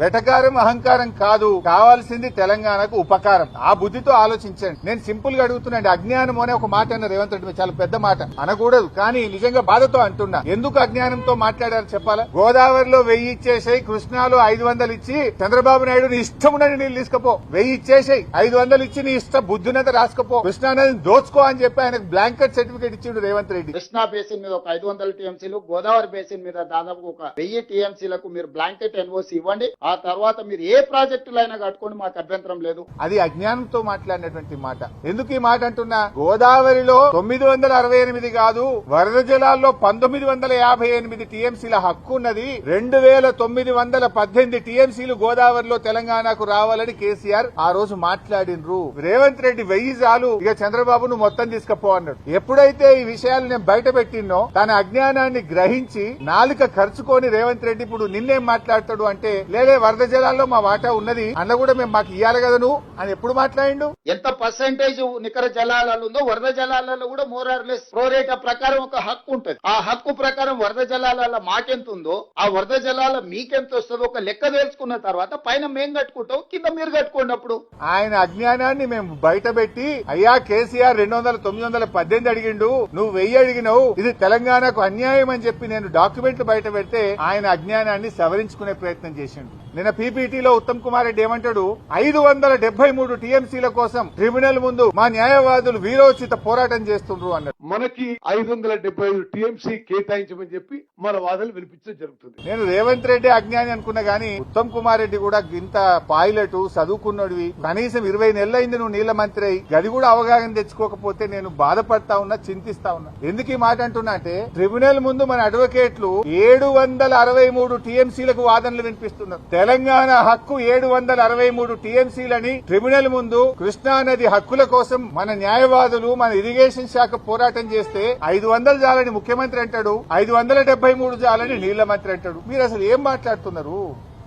వెటకారం అహంకారం కాదు. కావాల్సింది తెలంగాణకు ఉపకారం. ఆ బుద్ధితో ఆలోచించండి. నేను సింపుల్గా అడుగుతున్నాండి అజ్ఞానం అనే ఒక మాట అన్న రేవంత్ రెడ్డి చాలా పెద్ద మాట. అనకూడదు. కానీ నిజంగా బాధతో అంటున్నా. ఎందుకు అజ్ఞానంతో మాట్లాడారు చెప్పాలా? గోదావరిలో వెయ్యి ఇచ్చేసాయి కృష్ణాలో ఐదు వందలు ఇచ్చి చంద్రబాబు నాయుడు నీ ఇష్టం ఉండని నీళ్ళు తీసుకపో. వెయ్యి ఇచ్చేసాయి ఐదు వందలు ఇచ్చి నీ ఇష్టం బుద్ధినంత రాసుకపో. కృష్ణానదిని దోచుకో అని చెప్పి ఆయనకు బ్లాంకెట్ సర్టిఫికేట్ ఇచ్చిండు రేవంత్ రెడ్డి. కృష్ణా బేసిన్ మీద ఒక ఐదు వందల టీఎంసీలు గోదావరి బేసిన్ మీద దాదాపు ఒక వెయ్యి టీఎంసీలకు మీరు బ్లాంకెట్ ఎన్ఓసి ఇవ్వండి. ఆ తర్వాత మీరు ఏ ప్రాజెక్టులైనా కట్టుకోండి మాకు అభ్యంతరం లేదు. అది అజ్ఞానంతో మాట్లాడినటువంటి మాట. ఎందుకు ఈ మాట అంటున్నా? గోదావరిలో తొమ్మిది వందల అరవై ఎనిమిది కాదు వరద జలాల్లో పంతొమ్మిది వందల యాభై ఎనిమిది టీఎంసీల హక్కు ఉన్నది. రెండు వేల తొమ్మిది వందల పద్దెనిమిది టీఎంసీలు గోదావరిలో తెలంగాణకు రావాలని కేసీఆర్ ఆ రోజు మాట్లాడినరు రేవంత్ రెడ్డి వెయ్యి చాలు ఇక చంద్రబాబును మొత్తం తీసుకపో అన్నాడు. ఎప్పుడైతే ఈ విషయాలు నేను బయట పెట్టినో తన అజ్ఞానాన్ని గ్రహించి నాలుక ఖర్చుకొని రేవంత్ రెడ్డి ఇప్పుడు నిన్నేం మాట్లాడతాడు అంటే లేదే వరద జలాల్లో మా వాటా ఉన్నది. అన్న కూడా మేము మాకు ఇయ్యాలి కదా నువ్వు అని ఎప్పుడు మాట్లాడిండు? ఎంత పర్సెంటేజ్ నికర జలాలలో ఉందో వరద జలాలలో కూడా మోర్ ఆర్ లెస్ ప్రోరేట ప్రకారం ఒక హక్కు ఉంటది. ఆ హక్కు ప్రకారం వరద జలాల మాకెంత ఉందో ఆ వరద జలాల మీకెంత వస్తుందో ఒక లెక్క తెలుసుకున్న తర్వాత పైన మేం కట్టుకుంటాం కింద మీరు కట్టుకోండి అప్పుడు. ఆయన అజ్ఞానాన్ని మేము బయట పెట్టి అయ్యా కేసీఆర్ రెండు వందల తొమ్మిది వందల పద్దెనిమిది అడిగిండు నువ్వు వెయ్యి అడిగినావు ఇది తెలంగాణకు అన్యాయం అని చెప్పి నేను డాక్యుమెంట్లు బయట పెడితే ఆయన అజ్ఞానాన్ని సవరించుకునే ప్రయత్నం చేసిండు. నిన్న పీపీటీలో ఉత్తమ్ కుమార్ రెడ్డి ఏమంటాడు? ఐదు వందల డెబ్బై మూడు టీఎంసీల కోసం ట్రిబ్యునల్ ముందు మా న్యాయవాదులు వీరోచిత పోరాటం చేస్తుండ్రు అన్నాడు మనకి ఐదు వందల డెబ్బై ఐదు టీఎంసీ కేటాయించమని చెప్పి మన వాదనలు వినిపించడం జరుగుతుంది. నేను రేవంత్ రెడ్డి అజ్ఞాని అనుకున్నా గానీ ఉత్తమ్ కుమార్ రెడ్డి కూడా ఇంత పైలట్ చదువుకున్నడివి. కనీసం ఇరవై నెలలైంది నువ్వు నీళ్ళ మంత్రి అయి. గది కూడా అవగాహన తెచ్చుకోకపోతే నేను బాధపడతా ఉన్నా చింతిస్తా ఉన్నా. ఎందుకు ఈ మాట అంటున్నా అంటే ట్రిబ్యునల్ ముందు మన అడ్వకేట్లు ఏడు వందల అరవై మూడు టీఎంసీలకు వాదనలు వినిపిస్తున్నారు. తెలంగాణ హక్కు ఏడు వందల అరవై మూడు టీఎంసీలని ట్రిబ్యునల్ ముందు కృష్ణానది హక్కుల కోసం మన న్యాయవాదులు మన ఇరిగేషన్ శాఖ పోరాటం చేస్తే ఐదు వందలు జాలని ముఖ్యమంత్రి అంటాడు ఐదు వందల డెబ్బై మూడు జాలని నీళ్ళ మంత్రి అంటాడు. మీరు అసలు ఏం మాట్లాడుతున్నారు?